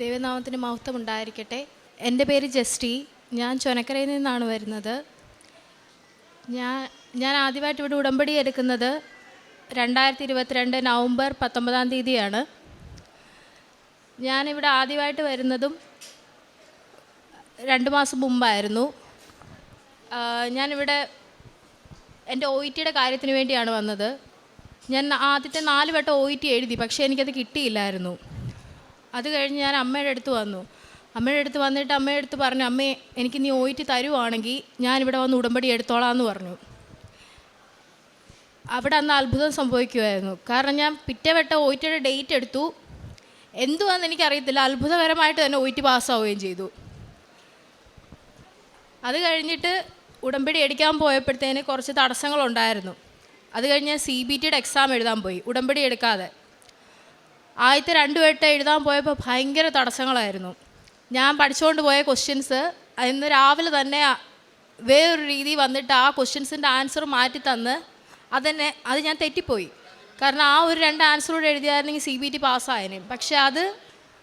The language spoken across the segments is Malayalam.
ദൈവനാമത്തിന് മഹത്വം ഉണ്ടായിരിക്കട്ടെ എന്റെ പേര് ജസ്റ്റി. ഞാൻ ചൊനക്കരയിൽ നിന്നാണ് വരുന്നത്. ഞാൻ ഞാൻ ആദ്യമായിട്ട് ഇവിടെ ഉടമ്പടി എടുക്കുന്നത് രണ്ടായിരത്തി ഇരുപത്തിരണ്ട് നവംബർ പത്തൊമ്പതാം തീയതിയാണ്. ഞാനിവിടെ ആദ്യമായിട്ട് വരുന്നതും രണ്ട് മാസം മുമ്പായിരുന്നു. ഞാനിവിടെ എന്റെ ഒ ഇ ടിയുടെ കാര്യത്തിന് വേണ്ടിയാണ് വന്നത്. ഞാൻ ആദ്യത്തെ നാല് വട്ടം ഒ ഇ ടി എഴുതി പക്ഷേ എനിക്കത് കിട്ടിയില്ലായിരുന്നു. അത് കഴിഞ്ഞ് ഞാൻ അമ്മയുടെ അടുത്ത് വന്നു. അമ്മയുടെ അടുത്ത് വന്നിട്ട് അമ്മയുടെ അടുത്ത് പറഞ്ഞു അമ്മേ എനിക്ക് നീ ഓയിറ്റ് തരുവാണെങ്കിൽ ഞാൻ ഞാനിവിടെ വന്ന് ഉടമ്പടി എടുത്തോളാം എന്ന് പറഞ്ഞു. അവിടെ അന്ന് അത്ഭുതം സംഭവിക്കുമായിരുന്നു കാരണം ഞാൻ പിറ്റേവട്ട ഓയിറ്റയുടെ ഡേറ്റ് എടുത്തു. എന്തുവാന്ന് എനിക്കറിയത്തില്ല. അത്ഭുതകരമായിട്ട് തന്നെ ഓയിറ്റ് പാസ്സാവുകയും ചെയ്തു. അത് കഴിഞ്ഞിട്ട് ഉടമ്പടി എടുക്കാൻ പോയപ്പോഴത്തേന് കുറച്ച് തടസ്സങ്ങളുണ്ടായിരുന്നു. അത് കഴിഞ്ഞ് സി ബി ടിയുടെ എക്സാം എഴുതാൻ പോയി. ഉടമ്പടി എടുക്കാതെ. ആദ്യത്തെ രണ്ട് വട്ടം എഴുതാൻ പോയപ്പോൾ ഭയങ്കര തടസ്സങ്ങളായിരുന്നു. ഞാൻ പഠിച്ചുകൊണ്ട് പോയ ക്വസ്റ്റ്യൻസ് ഇന്ന് രാവിലെ തന്നെ വേറൊരു രീതി വന്നിട്ട് ആ ക്വസ്റ്റ്യൻസിന്റെ ആൻസർ മാറ്റി തന്ന് അതെന്നെ അത് ഞാൻ തെറ്റിപ്പോയി. കാരണം ആ ഒരു രണ്ട് ആൻസർ കൂടെ എഴുതിയായിരുന്നെങ്കിൽ സി ബി ടി പാസ്സായേനെ പക്ഷേ അത്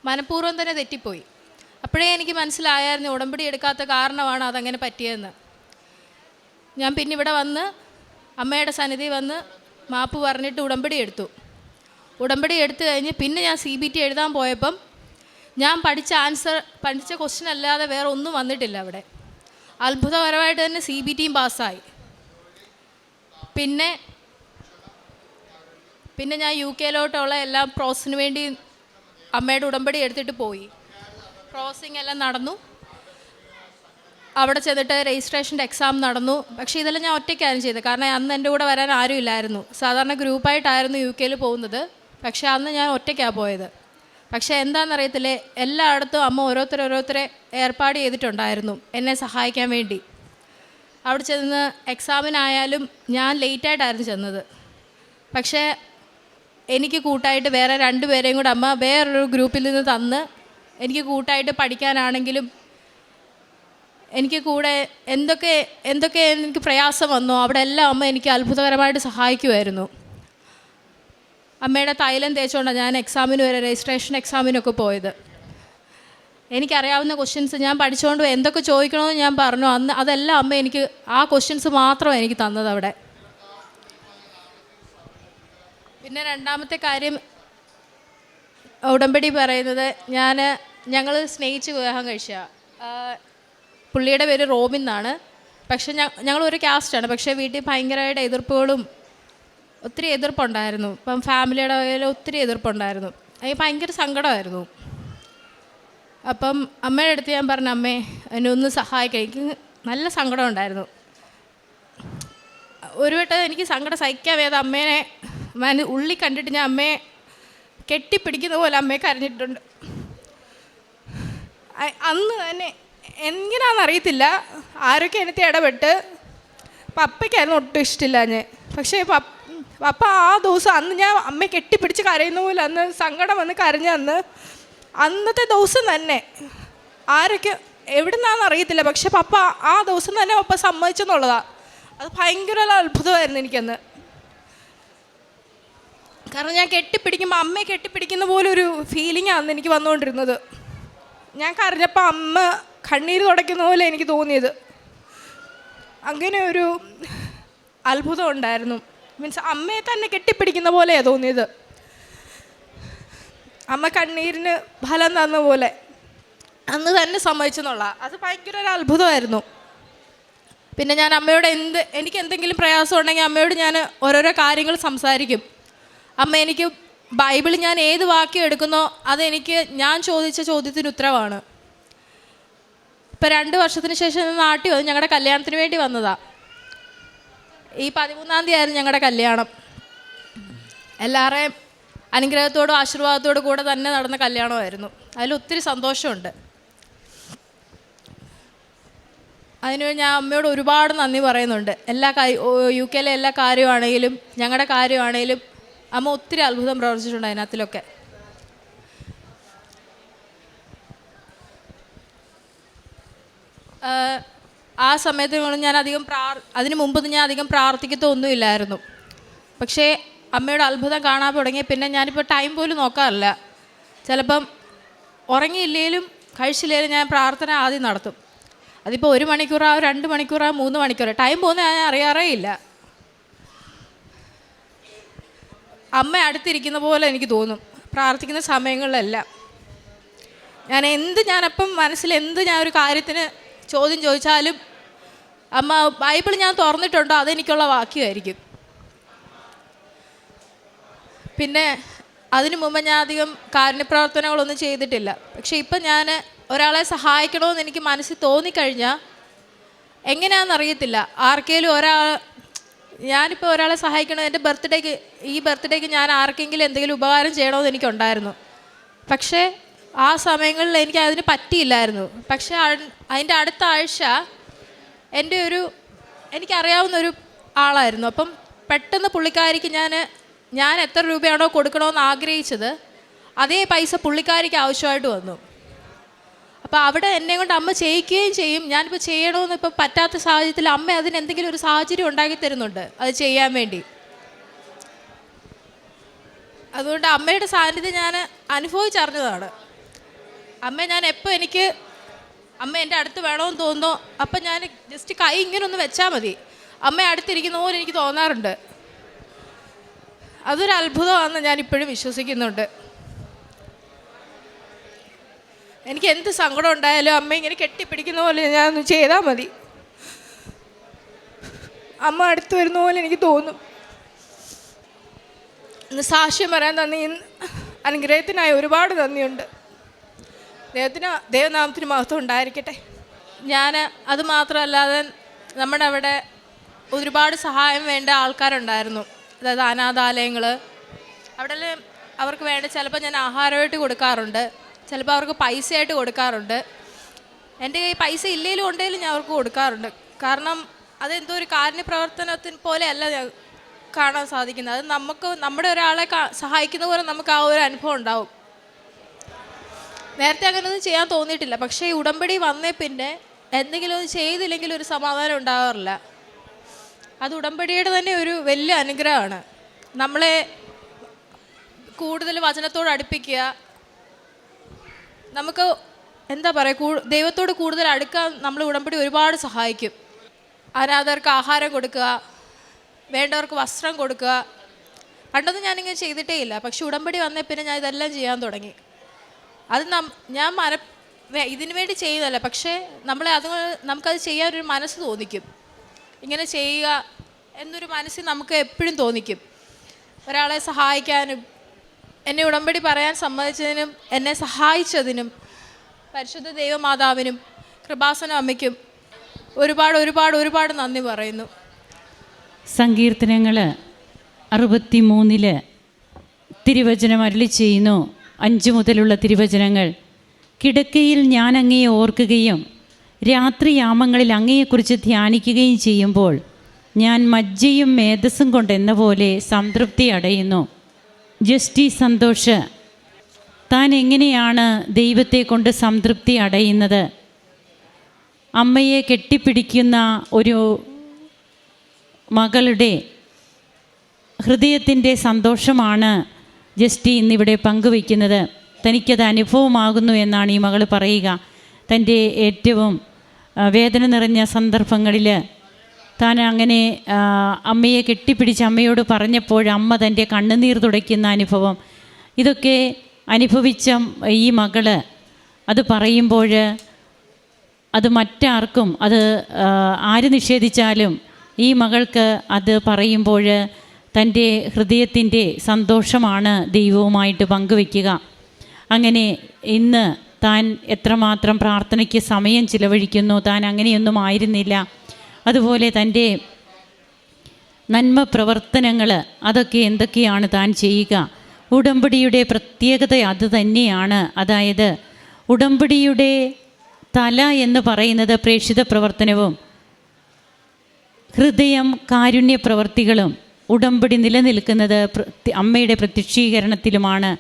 മനഃപൂർവം തന്നെ തെറ്റിപ്പോയി. അപ്പോഴേ എനിക്ക് മനസ്സിലായായിരുന്നു ഉടമ്പടി എടുക്കാത്ത കാരണമാണ് അതങ്ങനെ പറ്റിയതെന്ന്. ഞാൻ പിന്നെ ഇവിടെ വന്ന് അമ്മയുടെ സന്നിധി വന്ന് മാപ്പ് പറഞ്ഞിട്ട് ഉടമ്പടി എടുത്തു. ഉടമ്പടി എടുത്തു കഴിഞ്ഞ് പിന്നെ ഞാൻ സി ബി ടി എഴുതാൻ പോയപ്പം ഞാൻ പഠിച്ച ആൻസർ പഠിച്ച ക്വസ്റ്റ്യൻ അല്ലാതെ വേറെ ഒന്നും വന്നിട്ടില്ല അവിടെ. അത്ഭുതകരമായിട്ട് തന്നെ സി ബി ടിയും പാസ്സായി പിന്നെ പിന്നെ ഞാൻ യു കെയിലോട്ടുള്ള എല്ലാ പ്രോസസ്സിന് വേണ്ടി അമ്മയുടെ ഉടമ്പടി എടുത്തിട്ട് പോയി. പ്രോസസ്സിങ് എല്ലാം നടന്നു. അവിടെ ചെന്നിട്ട് രജിസ്ട്രേഷന്റെ എക്സാം നടന്നു. പക്ഷേ ഇതെല്ലാം ഞാൻ ഒറ്റയ്ക്കായിരുന്നു ചെയ്തത്. കാരണം അന്ന് എന്റെ കൂടെ വരാൻ ആരും ഇല്ലായിരുന്നു സാധാരണ ഗ്രൂപ്പായിട്ടായിരുന്നു യു കെയിൽ പോകുന്നത്. പക്ഷേ അന്ന് ഞാൻ ഒറ്റയ്ക്കാണ് പോയത്. പക്ഷേ എന്താണെന്നറിയത്തില്ലേ എല്ലായിടത്തും അമ്മ ഓരോരുത്തരെ ഓരോരുത്തരെ ഏർപ്പാട് ചെയ്തിട്ടുണ്ടായിരുന്നു എന്നെ സഹായിക്കാൻ വേണ്ടി. അവിടെ ചെന്ന് എക്സാമിനായാലും ഞാൻ ലേറ്റായിട്ടായിരുന്നു ചെന്നത്. പക്ഷേ എനിക്ക് കൂട്ടായിട്ട് വേറെ രണ്ടുപേരെയും കൂടെ അമ്മ വേറൊരു ഗ്രൂപ്പിൽ നിന്ന് തന്ന് എനിക്ക് കൂട്ടായിട്ട് പഠിക്കാനാണെങ്കിലും എനിക്ക് കൂടെ എന്തൊക്കെ എന്തൊക്കെ എനിക്ക് പ്രയാസം വന്നോ അവിടെ എല്ലാം അമ്മ എനിക്ക് അത്ഭുതകരമായിട്ട് സഹായിക്കുമായിരുന്നു. അമ്മയുടെ തൈലം തേച്ചുകൊണ്ടാണ് ഞാൻ എക്സാമിന് വരെ രജിസ്ട്രേഷൻ എക്സാമിനൊക്കെ പോയത്. എനിക്കറിയാവുന്ന ക്വസ്റ്റ്യൻസ് ഞാൻ പഠിച്ചുകൊണ്ട് എന്തൊക്കെ ചോദിക്കണമെന്ന് ഞാൻ പറഞ്ഞു. അന്ന് അതെല്ലാം അമ്മ എനിക്ക് ആ ക്വസ്റ്റ്യൻസ് മാത്രം എനിക്ക് തന്നത് അവിടെ. പിന്നെ രണ്ടാമത്തെ കാര്യം ഉടമ്പടി പറയുന്നത് ഞാൻ ഞങ്ങൾ സ്നേഹിച്ച് വിവാഹം കഴിച്ച പുള്ളിയുടെ പേര് റോബിൻ എന്നാണ്. പക്ഷെ ഞങ്ങൾ ഒരു കാസ്റ്റാണ് പക്ഷേ വീട്ടിൽ ഭയങ്കരമായിട്ട് എതിർപ്പുകളും ഒത്തിരി എതിർപ്പുണ്ടായിരുന്നു. ഇപ്പം ഫാമിലിയുടെ കയ്യിൽ ഒത്തിരി എതിർപ്പുണ്ടായിരുന്നു. അതിന് ഭയങ്കര സങ്കടമായിരുന്നു. അപ്പം അമ്മയുടെ അടുത്ത് ഞാൻ പറഞ്ഞു അമ്മേ എന്നെ ഒന്ന് സഹായിക്കാം. എനിക്ക് നല്ല സങ്കടം ഉണ്ടായിരുന്നു ഒരു വട്ടം എനിക്ക് സങ്കടം സഹിക്കാൻ വേദ അമ്മേനെ മനു ഉള്ളി കണ്ടിട്ട് ഞാൻ അമ്മയെ കെട്ടിപ്പിടിക്കുന്ന പോലെ അമ്മയെ കരഞ്ഞിട്ടുണ്ട്. അന്ന് തന്നെ എങ്ങനെയാണെന്ന് അറിയത്തില്ല. ആരൊക്കെ എനിക്ക് ഇടപെട്ട് പപ്പയ്ക്കായിരുന്നു ഒട്ടും ഇഷ്ടമില്ല ഞാൻ. പക്ഷേ പപ്പ പപ്പ ആ ദിവസം അന്ന് ഞാൻ അമ്മയെ കെട്ടിപ്പിടിച്ച് കരയുന്ന പോലെ അന്ന് സങ്കടം വന്ന് കരഞ്ഞ അന്ന് അന്നത്തെ ദിവസം തന്നെ ആരൊക്കെ എവിടെ നിന്നാണെന്ന് അറിയത്തില്ല. പക്ഷെ പപ്പ ആ ദിവസം തന്നെ പപ്പ സമ്മതിച്ചെന്നുള്ളതാണ് അത് ഭയങ്കര അത്ഭുതമായിരുന്നു എനിക്കന്ന്. കാരണം ഞാൻ കെട്ടിപ്പിടിക്കുമ്പോൾ അമ്മയെ കെട്ടിപ്പിടിക്കുന്ന പോലെ ഒരു ഫീലിംഗ് ആണ് എനിക്ക് വന്നുകൊണ്ടിരുന്നത് ഞാൻ കരഞ്ഞപ്പോൾ അമ്മ കണ്ണീര് തുടയ്ക്കുന്ന പോലെ എനിക്ക് തോന്നിയത്. അങ്ങനെ ഒരു അത്ഭുതം ഉണ്ടായിരുന്നു. മീൻസ് അമ്മയെ തന്നെ കെട്ടിപ്പിടിക്കുന്ന പോലെയാണ് തോന്നിയത്. അമ്മ കണ്ണീരിന് ഫലം തന്ന പോലെ. അന്ന് തന്നെ സമ്മതിച്ചെന്നുള്ള. അത് ഭയങ്കര ഒരു അത്ഭുതമായിരുന്നു. പിന്നെ ഞാൻ അമ്മയോട് എന്ത് എനിക്ക് എന്തെങ്കിലും പ്രയാസം ഉണ്ടെങ്കിൽ അമ്മയോട് ഞാൻ ഓരോരോ കാര്യങ്ങൾ സംസാരിക്കും. അമ്മ എനിക്ക് ബൈബിൾ ഞാൻ ഏത് വാക്യം എടുക്കുന്നോ അതെനിക്ക് ഞാൻ ചോദിച്ച ചോദ്യത്തിന് ഉത്തരവാണ്. ഇപ്പം രണ്ട് വർഷത്തിന് ശേഷം നാട്ടിൽ വന്ന്. ഞങ്ങളുടെ കല്യാണത്തിന് വേണ്ടി വന്നതാ. ഈ പതിമൂന്നാം തീയതി ആയിരുന്നു ഞങ്ങളുടെ കല്യാണം. എല്ലാവരെയും അനുഗ്രഹത്തോടും ആശീർവാദത്തോടും കൂടെ തന്നെ നടന്ന കല്യാണമായിരുന്നു. അതിൽ ഒത്തിരി സന്തോഷമുണ്ട്. അതിന് ഞാൻ അമ്മയോട് ഒരുപാട് നന്ദി പറയുന്നുണ്ട്. എല്ലാ യു കെയിലെ എല്ലാ കാര്യമാണെങ്കിലും ഞങ്ങളുടെ കാര്യമാണെങ്കിലും അമ്മ ഒത്തിരി അത്ഭുതം പ്രവർത്തിച്ചിട്ടുണ്ട് അതിനകത്തിലൊക്കെ. ആ സമയത്ത് ഞാൻ അധികം അതിനു മുമ്പ് ഞാൻ അധികം പ്രാർത്ഥിക്കത്തൊന്നുമില്ലായിരുന്നു. പക്ഷേ അമ്മയുടെ അത്ഭുതം കാണാൻ തുടങ്ങിയ പിന്നെ ഞാനിപ്പോൾ ടൈം പോലും നോക്കാറില്ല. ചിലപ്പം ഉറങ്ങിയില്ലേലും കഴിച്ചില്ലേലും ഞാൻ പ്രാർത്ഥന ആദ്യം നടത്തും. അതിപ്പോൾ ഒരു മണിക്കൂറാവും രണ്ട് മണിക്കൂറാവും മൂന്ന് മണിക്കൂറോ ടൈം പോകുന്ന ഞാൻ അറിയാറേ ഇല്ല. അമ്മ അടുത്തിരിക്കുന്ന പോലെ എനിക്ക് തോന്നും. പ്രാർത്ഥിക്കുന്ന സമയങ്ങളിലെല്ലാം. ഞാൻ എന്ത് ഞാനപ്പം മനസ്സിൽ എന്ത് ഞാൻ ഒരു കാര്യത്തിന് ചോദ്യം ചോദിച്ചാലും അമ്മ ബൈബിൾ ഞാൻ തുറന്നിട്ടുണ്ടോ? അതെനിക്കുള്ള വാക്യമായിരിക്കും. പിന്നെ അതിനു മുമ്പ് ഞാൻ അധികം കാരുണ്യപ്രവർത്തനങ്ങളൊന്നും ചെയ്തിട്ടില്ല. പക്ഷെ ഇപ്പം ഞാൻ ഒരാളെ സഹായിക്കണമെന്ന് എനിക്ക് മനസ്സിൽ തോന്നിക്കഴിഞ്ഞാൽ എങ്ങനെയാണെന്ന് അറിയത്തില്ല ആർക്കേലും ഒരാൾ ഞാനിപ്പോൾ ഒരാളെ സഹായിക്കണം? എന്റെ ബർത്ത്ഡേക്ക് ഈ ബർത്ത്ഡേക്ക് ഞാൻ ആർക്കെങ്കിലും എന്തെങ്കിലും ഉപകാരം ചെയ്യണമെന്ന് എനിക്കുണ്ടായിരുന്നു. പക്ഷേ ആ സമയങ്ങളിൽ എനിക്ക് അതിന് പറ്റിയില്ലായിരുന്നു. പക്ഷേ അതിന്റെ അടുത്ത ആഴ്ച എന്റെ ഒരു എനിക്കറിയാവുന്ന ഒരു ആളായിരുന്നു. അപ്പം പെട്ടെന്ന് പുള്ളിക്കാരിക്ക് ഞാൻ ഞാൻ എത്ര രൂപയാണോ കൊടുക്കണമെന്ന് ആഗ്രഹിച്ചത് അതേ പൈസ പുള്ളിക്കാരിക്ക് ആവശ്യമായിട്ട് വന്നു. അപ്പോൾ അവിടെ എന്നെ കൊണ്ട് അമ്മ ചെയ്യിക്കുകയും ചെയ്യും. ഞാനിപ്പോൾ ചെയ്യണമെന്ന് ഇപ്പോൾ പറ്റാത്ത സാഹചര്യത്തിൽ അമ്മ അതിന് എന്തെങ്കിലും ഒരു സാഹചര്യം ഉണ്ടാക്കി തരുന്നുണ്ട് അത് ചെയ്യാൻ വേണ്ടി. അതുകൊണ്ട് അമ്മയുടെ സാന്നിധ്യം ഞാൻ അനുഭവിച്ചറിഞ്ഞതാണ്. അമ്മ ഞാൻ എപ്പോൾ എനിക്ക് അമ്മ എന്റെ അടുത്ത് വേണമെന്ന് തോന്നുന്നോ. അപ്പം ഞാൻ ജസ്റ്റ് കൈ ഇങ്ങനെ ഒന്ന് വെച്ചാൽ മതി. അമ്മ അടുത്തിരിക്കുന്ന പോലെ എനിക്ക് തോന്നാറുണ്ട്. അതൊരു അത്ഭുതമാണെന്ന് ഞാൻ ഇപ്പോഴും വിശ്വസിക്കുന്നുണ്ട്. എനിക്ക് എന്ത് സങ്കടം ഉണ്ടായാലും അമ്മ ഇങ്ങനെ കെട്ടിപ്പിടിക്കുന്ന പോലെ ഞാൻ ഒന്ന് ചെയ്താൽ മതി. അമ്മ അടുത്ത് വരുന്ന പോലെ എനിക്ക് തോന്നും. ഇന്ന് സാക്ഷ്യം പറയാൻ നന്ദി അനുഗ്രഹത്തിനായി ഒരുപാട് നന്ദിയുണ്ട്. ദൈവത്തിന് ദൈവനാമത്തിന് മഹത്വം ഉണ്ടായിരിക്കട്ടെ. ഞാൻ അത് മാത്രമല്ലാതെ നമ്മുടെ അവിടെ ഒരുപാട് സഹായം വേണ്ട ആൾക്കാരുണ്ടായിരുന്നു. അതായത് അനാഥാലയങ്ങൾ. അവിടെ അവർക്ക് വേണ്ട ചിലപ്പോൾ ഞാൻ ആഹാരമായിട്ട് കൊടുക്കാറുണ്ട്. ചിലപ്പോൾ അവർക്ക് പൈസയായിട്ട് കൊടുക്കാറുണ്ട്. എന്റെ കയ്യിൽ പൈസ ഇല്ലെങ്കിലും ഉണ്ടെങ്കിലും ഞാൻ അവർക്ക് കൊടുക്കാറുണ്ട്. കാരണം അതെന്തോ ഒരു കാരുണ്യ പ്രവർത്തനത്തിന് പോലെയല്ല ഞാൻ കാണാൻ സാധിക്കുന്നത്. അത് നമുക്ക് നമ്മുടെ ഒരാളെ സഹായിക്കുന്ന പോലെ നമുക്ക് ആ ഒരു അനുഭവം ഉണ്ടാവും. നേരത്തെ അങ്ങനെയൊന്നും ചെയ്യാൻ തോന്നിയിട്ടില്ല. പക്ഷേ ഈ ഉടമ്പടി വന്നേ പിന്നെ എന്തെങ്കിലും ഒന്ന് ചെയ്തില്ലെങ്കിൽ ഒരു സമാധാനം ഉണ്ടാകാറില്ല അത് ഉടമ്പടിയുടെ തന്നെ ഒരു വലിയ അനുഗ്രഹമാണ്. നമ്മളെ കൂടുതൽ വചനത്തോട് അടുപ്പിക്കുക. നമുക്ക് എന്താ പറയുക ദൈവത്തോട് കൂടുതൽ അടുക്കാൻ നമ്മൾ ഉടമ്പടി ഒരുപാട് സഹായിക്കും. അനാഥർക്ക് ആഹാരം കൊടുക്കുക വേണ്ടവർക്ക് വസ്ത്രം കൊടുക്കുക. പണ്ടൊന്നും ഞാനിങ്ങനെ ചെയ്തിട്ടേ ഇല്ല. പക്ഷെ ഉടമ്പടി വന്നേ പിന്നെ ഞാൻ ഇതെല്ലാം ചെയ്യാൻ തുടങ്ങി. അത് നം ഞാൻ മന ഇതിനു വേണ്ടി ചെയ്യുന്നതല്ല. പക്ഷേ നമ്മളെ അത് നമുക്കത് ചെയ്യാൻ ഒരു മനസ്സ് തോന്നിക്കും. ഇങ്ങനെ ചെയ്യുക എന്നൊരു മനസ്സിൽ നമുക്ക് എപ്പോഴും തോന്നിക്കും. ഒരാളെ സഹായിക്കാനും എന്നെ ഉടമ്പടി പറയാൻ സമ്മതിച്ചതിനും എന്നെ സഹായിച്ചതിനും പരിശുദ്ധ ദൈവമാതാവിനും കൃപാസന അമ്മയ്ക്കും ഒരുപാട് ഒരുപാട് ഒരുപാട് നന്ദി പറയുന്നു. സങ്കീർത്തനങ്ങൾ അറുപത്തി മൂന്നിൽ തിരുവചനം അരളി ചെയ്യുന്നു. അഞ്ച് മുതലുള്ള തിരുവചനങ്ങൾ. കിടക്കയിൽ ഞാൻ അങ്ങയെ ഓർക്കുകയും രാത്രി യാമങ്ങളിൽ അങ്ങയെക്കുറിച്ച് ധ്യാനിക്കുകയും ചെയ്യുമ്പോൾ ഞാൻ മജ്ജയും മേധസ്സും കൊണ്ടെന്ന പോലെ സംതൃപ്തി അടയുന്നു. ജസ്റ്റി സന്തോഷ് താൻ എങ്ങനെയാണ് ദൈവത്തെ കൊണ്ട് സംതൃപ്തി അടയുന്നത്? അമ്മയെ കെട്ടിപ്പിടിക്കുന്ന ഒരു മകളുടെ ഹൃദയത്തിന്റെ സന്തോഷമാണ് ജസ്റ്റി ഇന്നിവിടെ പങ്കുവയ്ക്കുന്നത് തനിക്കത് അനുഭവമാകുന്നു എന്നാണ് ഈ മകൾ പറയുക. തന്റെ ഏറ്റവും വേദന നിറഞ്ഞ സന്ദർഭങ്ങളിൽ താൻ അങ്ങനെ അമ്മയെ കെട്ടിപ്പിടിച്ച് അമ്മയോട് പറഞ്ഞപ്പോൾ അമ്മ തന്റെ കണ്ണുനീർ തുടയ്ക്കുന്ന അനുഭവം. ഇതൊക്കെ അനുഭവിച്ച ഈ മകൾ അത് പറയുമ്പോൾ അത് മറ്റാർക്കും അത് ആര് നിഷേധിച്ചാലും ഈ മകൾക്ക് അത് പറയുമ്പോൾ തന്റെ ഹൃദയത്തിന്റെ സന്തോഷമാണ് ദൈവവുമായിട്ട് പങ്കുവെക്കുക അങ്ങനെ ഇന്ന് താൻ എത്രമാത്രം പ്രാർത്ഥനയ്ക്ക് സമയം ചിലവഴിക്കുന്നു താൻ അങ്ങനെയൊന്നും ആയിരുന്നില്ല. അതുപോലെ തന്റെ നന്മ പ്രവർത്തനങ്ങൾ അതൊക്കെ എന്തൊക്കെയാണ് താൻ ചെയ്യുക? ഉടമ്പടിയുടെ പ്രത്യേകത അത് തന്നെയാണ്. അതായത് ഉടമ്പടിയുടെ തല എന്ന് പറയുന്നത് പ്രേക്ഷിത പ്രവർത്തനവും ഹൃദയം കാരുണ്യ പ്രവർത്തികളും ഉടമ്പടി നിലനിൽക്കുന്നത് അമ്മയുടെ പ്രത്യക്ഷീകരണത്തിലുമാണ്.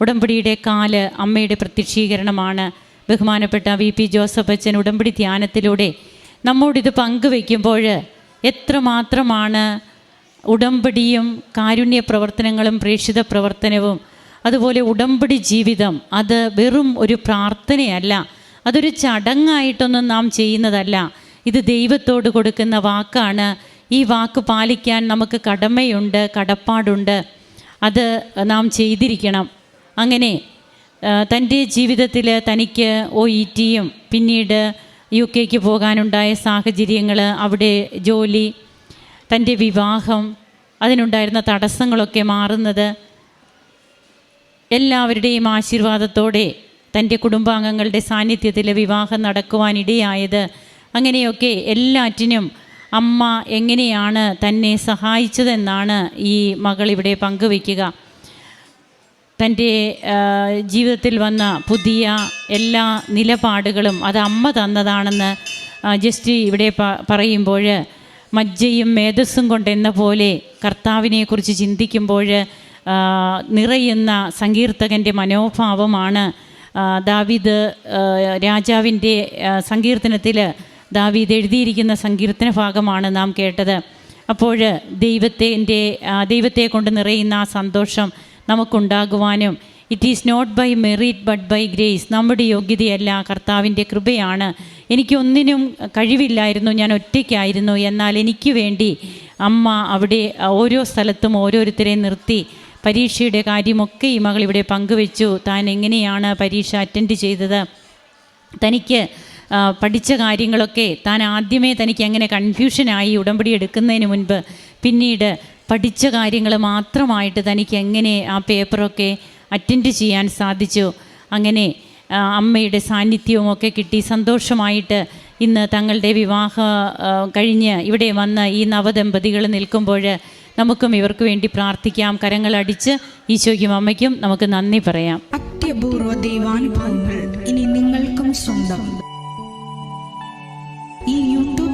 ഉടമ്പടിയുടെ കാൽ അമ്മയുടെ പ്രത്യക്ഷീകരണമാണ്. ബഹുമാനപ്പെട്ട വി പി ജോസഫ് അച്ഛൻ ഉടമ്പടി ധ്യാനത്തിലൂടെ നമ്മോടിത് പങ്കുവെക്കുമ്പോൾ എത്രമാത്രമാണ് ഉടമ്പടിയും കാരുണ്യ പ്രവർത്തനങ്ങളും പ്രേക്ഷിത പ്രവർത്തനവും അതുപോലെ ഉടമ്പടി ജീവിതം അത് വെറും ഒരു പ്രാർത്ഥനയല്ല അതൊരു ചടങ്ങായിട്ടൊന്നും നാം ചെയ്യുന്നതല്ല. ഇത് ദൈവത്തോട് കൊടുക്കുന്ന വാക്കാണ് ഈ വാക്ക് പാലിക്കാൻ നമുക്ക് കടമയുണ്ട് കടപ്പാടുണ്ട്. അത് നാം ചെയ്തിരിക്കണം. അങ്ങനെ തന്റെ ജീവിതത്തിൽ തനിക്ക് ഒ ഇ ടിയും പിന്നീട് യു കെക്ക് പോകാനുണ്ടായ സാഹചര്യങ്ങൾ അവിടെ ജോലി തന്റെ വിവാഹം അതിനുണ്ടായിരുന്ന തടസ്സങ്ങളൊക്കെ മാറുന്നത് എല്ലാവരുടെയും ആശീർവാദത്തോടെ തന്റെ കുടുംബാംഗങ്ങളുടെ സാന്നിധ്യത്തിൽ വിവാഹം നടക്കുവാനിടയായത്. അങ്ങനെയൊക്കെ എല്ലാറ്റിനും അമ്മ എങ്ങനെയാണ് തന്നെ സഹായിച്ചതെന്നാണ് ഈ മകൾ ഇവിടെ പങ്കുവയ്ക്കുക. തന്റെ ജീവിതത്തിൽ വന്ന പുതിയ എല്ലാ നിലപാടുകളും അത് അമ്മ തന്നതാണെന്ന് ജസ്റ്റ് ഇവിടെ പറയുമ്പോൾ മജ്ജയും മേധസ്സും കൊണ്ടെന്ന പോലെ കർത്താവിനെക്കുറിച്ച് ചിന്തിക്കുമ്പോൾ നിറയുന്ന സങ്കീർത്തകന്റെ മനോഭാവമാണ് ദാവീദ് രാജാവിന്റെ സങ്കീർത്തനത്തിൽ ദാവീദ് എഴുതിയിരിക്കുന്ന സങ്കീർത്തന ഭാഗമാണ് നാം കേട്ടത്. അപ്പോൾ ദൈവത്തിന്റെ ദൈവത്തെ കൊണ്ട് നിറയുന്ന ആ സന്തോഷം നമുക്കുണ്ടാകുവാനും it is not by merit but by grace നമ്മുടെ യോഗ്യതയല്ല കർത്താവിന്റെ കൃപയാണ്. എനിക്കൊന്നിനും കഴിവില്ലായിരുന്നു ഞാൻ ഒറ്റയ്ക്കായിരുന്നു. എന്നാൽ എനിക്ക് വേണ്ടി അമ്മ അവിടെ ഓരോ സ്ഥലത്തും ഓരോരുത്തരെ നിർത്തി. പരീക്ഷയുടെ കാര്യമൊക്കെ ഈ മകൾ ഇവിടെ പങ്കുവെച്ചു. താൻ എങ്ങനെയാണ് പരീക്ഷ അറ്റൻഡ് ചെയ്തത്? തനിക്ക് പഠിച്ച കാര്യങ്ങളൊക്കെ താൻ ആദ്യമേ തനിക്ക് എങ്ങനെ കൺഫ്യൂഷനായി ഉടമ്പടി എടുക്കുന്നതിന് മുൻപ് പിന്നീട് പഠിച്ച കാര്യങ്ങൾ മാത്രമായിട്ട് തനിക്ക് എങ്ങനെ ആ പേപ്പറൊക്കെ അറ്റൻഡ് ചെയ്യാൻ സാധിച്ചു? അങ്ങനെ അമ്മയുടെ സാന്നിധ്യവും ഒക്കെ കിട്ടി. സന്തോഷമായിട്ട് ഇന്ന് തങ്ങളുടെ വിവാഹ കഴിഞ്ഞ് ഇവിടെ വന്ന് ഈ നവദമ്പതികൾ നിൽക്കുമ്പോൾ നമുക്കും ഇവർക്ക് വേണ്ടി പ്രാർത്ഥിക്കാം. കരങ്ങളടിച്ച് ഈശോയ്ക്കും അമ്മയ്ക്കും നമുക്ക് നന്ദി പറയാം. അത്യപൂർവ ദൈവാനുഭവങ്ങൾ ഇനി നിങ്ങൾക്കും സ്വന്തം.